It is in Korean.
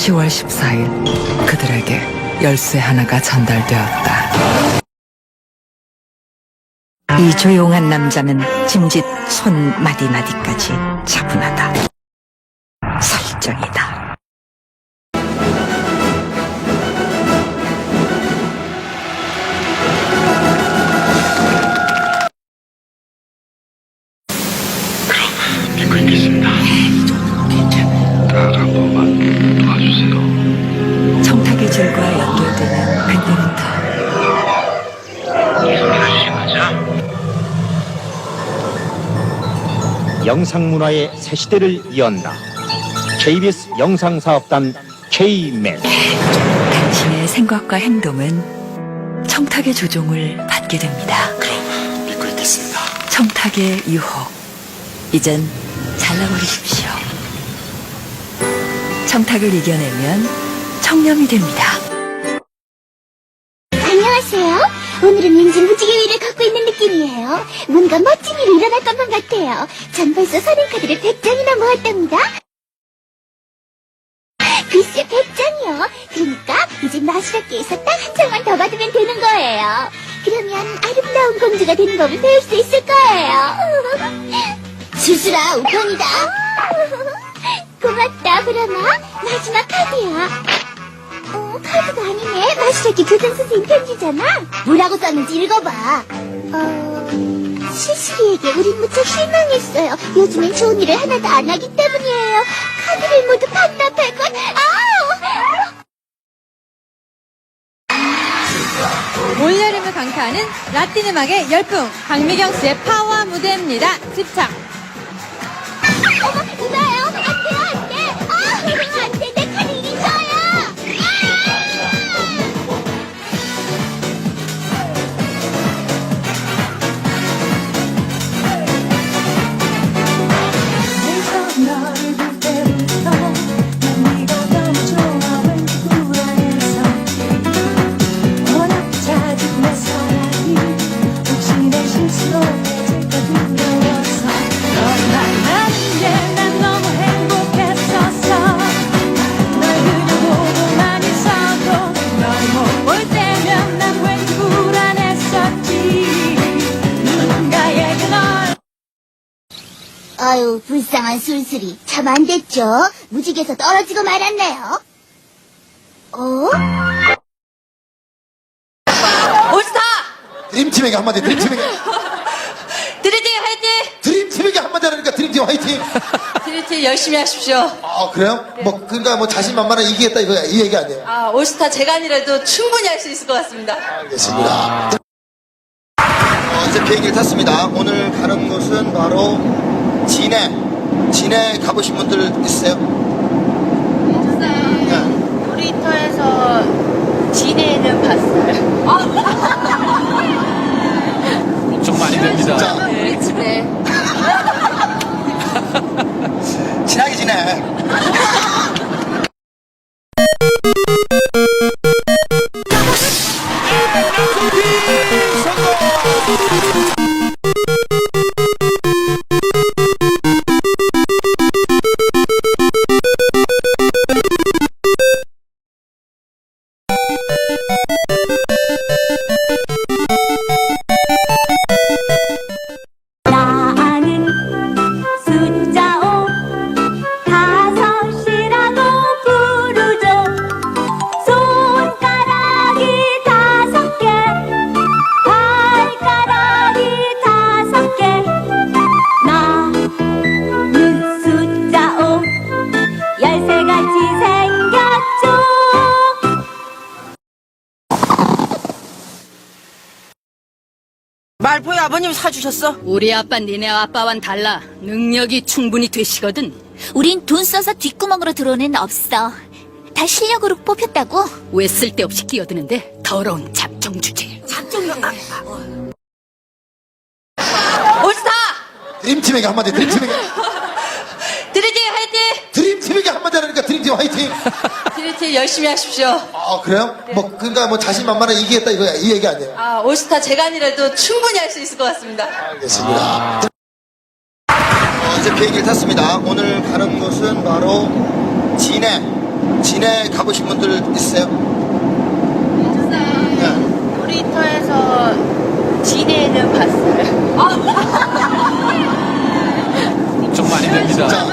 10월 14일 그들에게 열쇠 하나가 전달되었다. 이 조용한 남자는 짐짓 손 마디마디까지 차분하다. 줄과 연결되는 근데부터 영상문화의 새 시대를 이언다. KBS 영상사업단 K맨. 당신의 생각과 행동은 청탁의 조종을 받게 됩니다. 그럼 믿고 있겠습니다. 청탁의 유혹. 이젠 잘라버리십시오. 청탁을 이겨내면 청렴이 됩니다. 안녕하세요. 오늘은 왠지 무지개 위를 걷고 있는 느낌이에요. 뭔가 멋진 일이 일어날 것만 같아요. 전 벌써 선행카드를 100장이나 모았답니다. 글쎄 100장이요. 그러니까 이제 마술학교에서 딱 한 장만 더 받으면 되는 거예요. 그러면 아름다운 공주가 되는 법을 배울 수 있을 거예요. 수수라 우편이다. 고맙다 브라마. 마지막 카드야. 어, 카드가 아니네. 마술학교 교장 선생님 편지잖아. 뭐라고 썼는지 읽어봐. 어, 시시리에게 우린 무척 실망했어요. 요즘엔 좋은 일을 하나도 안 하기 때문이에요. 카드를 모두 반납할 것. 아우! 올여름을 강타하는 라틴 음악의 열풍 박미경 씨의 파워 무대입니다. 집착. 어머, 이봐요. 아유, 불쌍한 술술이. 참 안 됐죠? 무지개에서 떨어지고 말았네요. 어? 올스타 드림팀에게 한마디 드림팀에게 드리티 화이팅! 드림팀에게 한마디 하니까 드림팀 화이팅 드리티 열심히 하십시오. 아 그래요? 뭐 그러니까 뭐 자신만만한 이기겠다 이거 이 얘기 아니에요 아 올스타 제간이라도 충분히 할 수 있을 것 같습니다. 알겠습니다 어, 이제 비행기를 탔습니다 오늘 가는 곳은 바로 진해 진해 가보신 분들 있으세요? 네. 놀이터에서 진해는 봤어요. 좀 많이 됩니다. 자 우리 집에. 친하게 지내 말포이 아버님 사주셨어? 우리 아빠 니네 아빠와는 달라. 능력이 충분히 되시거든. 우린 돈 써서 뒷구멍으로 들어오는 없어. 다 실력으로 뽑혔다고? 왜 쓸데없이 끼어드는데? 더러운 잡종 주제. 올스타 드림팀에게 한마디 드림팀에게 드리티 화이팅! 드림팀에게 한마디 하니까 드림팀 화이팅 파이팅 열심히 하십시오. 아 그래요? 네. 뭐 그러니까 뭐 자신만만한 이기겠다 이거야. 이 얘기 아니에요? 아, 올스타 재간이라도 충분히 할 수 있을 것 같습니다. 알겠습니다. 어, 이제 비행기를 탔습니다. 오늘 가는 곳은 바로 진해. 진해 가보신 분들 있으세요? 네. 놀이터에서 진해는 봤어요. 아, 엄청 많이 됩니다. 자,